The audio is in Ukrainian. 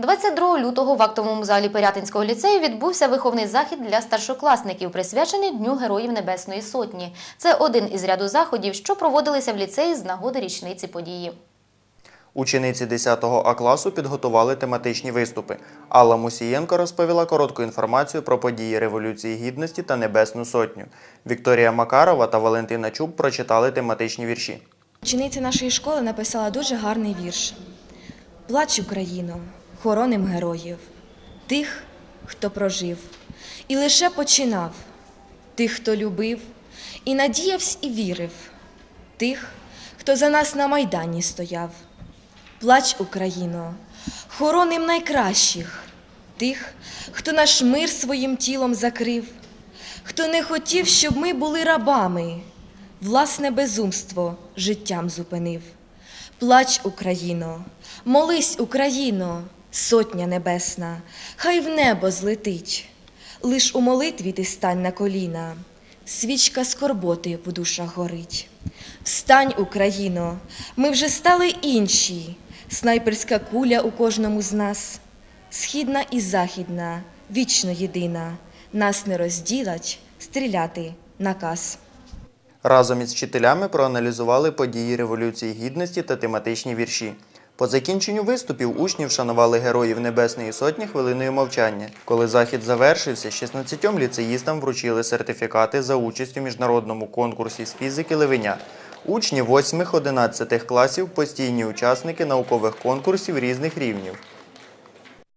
22 лютого в актовому залі Пирятинського ліцею відбувся виховний захід для старшокласників, присвячений Дню Героїв Небесної Сотні. Це один із ряду заходів, що проводилися в ліцеї з нагоди річниці події. Учениці 10 А класу підготували тематичні виступи. Алла Мусієнко розповіла коротку інформацію про події Революції Гідності та Небесну Сотню. Вікторія Макарова та Валентина Чуб прочитали тематичні вірші. Учениця нашої школи написала дуже гарний вірш. Плач Україно, хороним героїв, тих, хто прожив, і лише починав, тих, хто любив, і надіявся і вірив, тих, хто за нас на майдані стояв. Плач Україно, хороним найкращих, тих, хто наш мир своїм тілом закрив, хто не хотів, щоб ми були рабами, власне безумство життям зупинив. Плач, Україно, молись, Україно, сотня небесна, хай в небо злетить. Лиш у молитві ти стань на коліна, свічка скорботи в душах горить. Встань, Україно, ми вже стали інші, снайперська куля у кожному з нас, східна і західна, вічно єдина, нас не розділать, стріляти наказ. Разом із вчителями проаналізували події Революції Гідності та тематичні вірші. По закінченню виступів учні вшанували героїв Небесної Сотні хвилиною мовчання. Коли захід завершився, 16 ліцеїстам вручили сертифікати за участь у міжнародному конкурсі з фізики Левеня. Учні 8-11 класів постійні учасники наукових конкурсів різних рівнів.